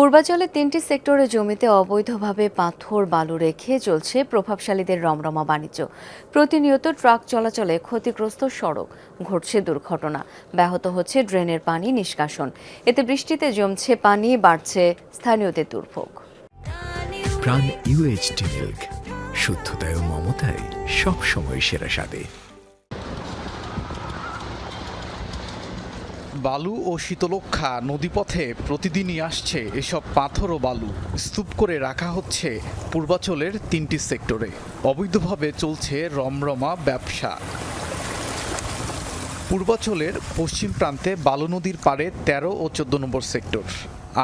পূর্বাঞ্চলে তিনটি সেক্টরে জমিতে অবৈধভাবে পাথর, বালু রেখে চলছে প্রভাবশালীদের রমরমা বাণিজ্য। প্রতিনিয়ত ট্রাক চলাচলে ক্ষতিগ্রস্ত সড়ক। ঘটছে দুর্ঘটনা। ব্যাহত হচ্ছে ড্রেনের পানি নিষ্কাশন। এতে বৃষ্টিতে জমছে পানি, বাড়ছে স্থানীয়দের দুর্ভোগ। শুদ্ধতায় মমতায় সবসময় সেরা স্বাদে। বালু ও শীতলক্ষা নদীপথে প্রতিদিনই আসছে এসব পাথর ও বালু। স্তূপ করে রাখা হচ্ছে পূর্বাচলের তিনটি সেক্টরে। অবৈধভাবে চলছে রমরমা ব্যবসা। পূর্বাচলের পশ্চিম প্রান্তে বালু নদীর পাড়ে তেরো ও চোদ্দ নম্বর সেক্টর।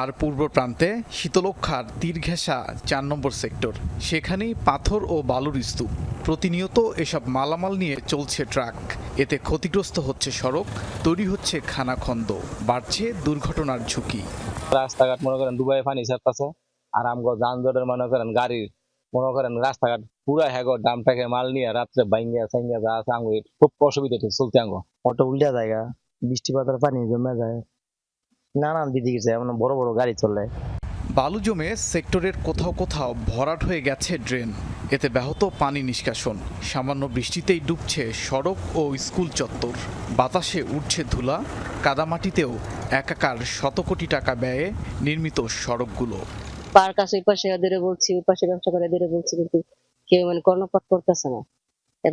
আর পূর্ব প্রান্তে শীতলক্ষার তীর ঘেঁষা চার নম্বর সেক্টর। সেখানেই পাথর ও বালুর স্তূপ। প্রতিনিয়ত এসব মালামাল নিয়ে চলছে ট্রাক। এতে ক্ষতিগ্রস্ত হচ্ছে সড়ক তৈরি হচ্ছে খানাখন্দ বাড়ছে দুর্ঘটনার ঝুঁকি। রাস্তাঘাট মনে করেন দুবাই পানি ছাড়তেছে আর আমগো যানজটের মনে করেন গাড়ির মনে করেন রাস্তাঘাট পুরা হ্যাগো ডামটাকে মাল নিয়ে রাত্রে বাইঙ্গা সাইঙ্গা যা আছে আঙ্গো খুব অসুবিধা হচ্ছে চলতে আঙ্গো। অটো উল্টা জায়গা বৃষ্টিপাতের পানি জমে যায় নানান দিদি গেছে এমন বড় বড় গাড়ি চলে। বালু জমে সেক্টরের কোথাও কোথাও ভরাট হয়ে গেছে ড্রেন। এতে ব্যাহত পানি নিষ্কাশন। সামান্য বৃষ্টিতেই ডুবছে সড়ক ও স্কুল চত্বর। বাতাসে উঠছে ধুলা। কাদামাটিতেও একাকার শত কোটি টাকা ব্যয়ে নির্মিত সড়কগুলো। পার্ক আছে পাশে এদের বলছি ওই পাশে ব্যবসা করে এদের বলছি কিন্তু কেউ মানে কর্ণপাত করতেছে না।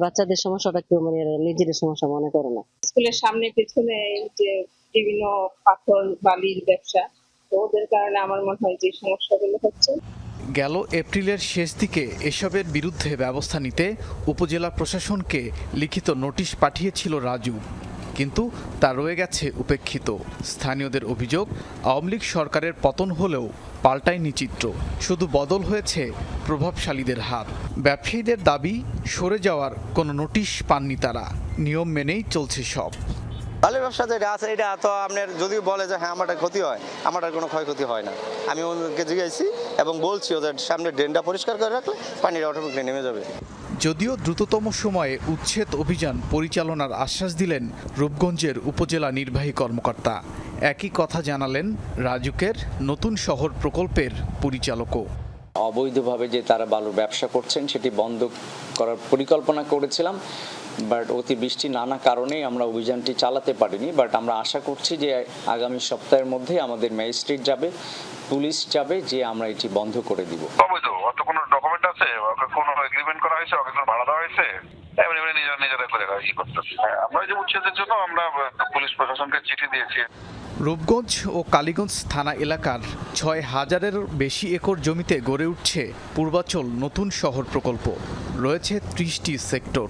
বাচ্চাদের সমস্যাটা কেউ মানে এরা নিজেদের সমস্যা মনে করে না। স্কুলের সামনে পেছনে যে বিভিন্ন পাথর বালির ব্যবসা তো ওদের কারণে আমার মনে হয় যে সমস্যাগুলো হচ্ছে। গেল এপ্রিলের শেষ দিকে এসবের বিরুদ্ধে ব্যবস্থা নিতে উপজেলা প্রশাসনকে লিখিত নোটিশ পাঠিয়েছিল রাজু। কিন্তু তা রয়ে গেছে উপেক্ষিত। স্থানীয়দের অভিযোগ, আওয়ামী লীগ সরকারের পতন হলেও পাল্টায়নি চিত্র। শুধু বদল হয়েছে প্রভাবশালীদের হাত। ব্যবসায়ীদের দাবি, সরে যাওয়ার কোনো নোটিশ পাননি তারা। নিয়ম মেনেই চলছে সব। বালুর ব্যবসা যেটা আছে এটা তো আপনার যদি বলে যে হ্যাঁ আমারটা ক্ষতি হয়। আমারটার কোনো ক্ষয়ক্ষতি হয় না। আমি ওদেরকে জিজ্ঞাসি এবং বলছি ওদের সামনে ড্রেনটা পরিষ্কার করে রাখলে পানিটা অটোমেটিক নেমে যাবে। যদিও দ্রুততম সময়ে উচ্ছেদ অভিযান পরিচালনার আশ্বাস দিলেন রূপগঞ্জের উপজেলা নির্বাহী কর্মকর্তা। একই কথা জানালেন রাজুকের নতুন শহর প্রকল্পের পরিচালকও। অবৈধভাবে যে তারা বালুর ব্যবসা করছেন সেটি বন্ধ করার পরিকল্পনা করেছিলাম। বাট অতি বৃষ্টি নানা কারণেই আমরা অভিযানটি চালাতে পারিনি বাট আমরা আশা করছি যে আগামী সপ্তাহের মধ্যে আমাদের ম্যাজিস্ট্রেট যাবে পুলিশ যাবে যে আমরা এটি বন্ধ করে দিব। কোনো ডকুমেন্ট আছে? কোনো এগ্রিমেন্ট করা হয়েছে? ভাড়া দেওয়া হয়েছে? এমনি এমনি নিজেরা নিজেরা করে ই করতেছে? হ্যাঁ, আমরা যে উচ্ছেদের জন্য আমরা পুলিশ প্রশাসনকে চিঠি দিয়েছি। রূপগঞ্জ ও কালীগঞ্জ থানা এলাকার ছয় হাজারের বেশি একর জমিতে গড়ে উঠছে পূর্বাচল নতুন শহর প্রকল্প। রয়েছে ত্রিশটি সেক্টর।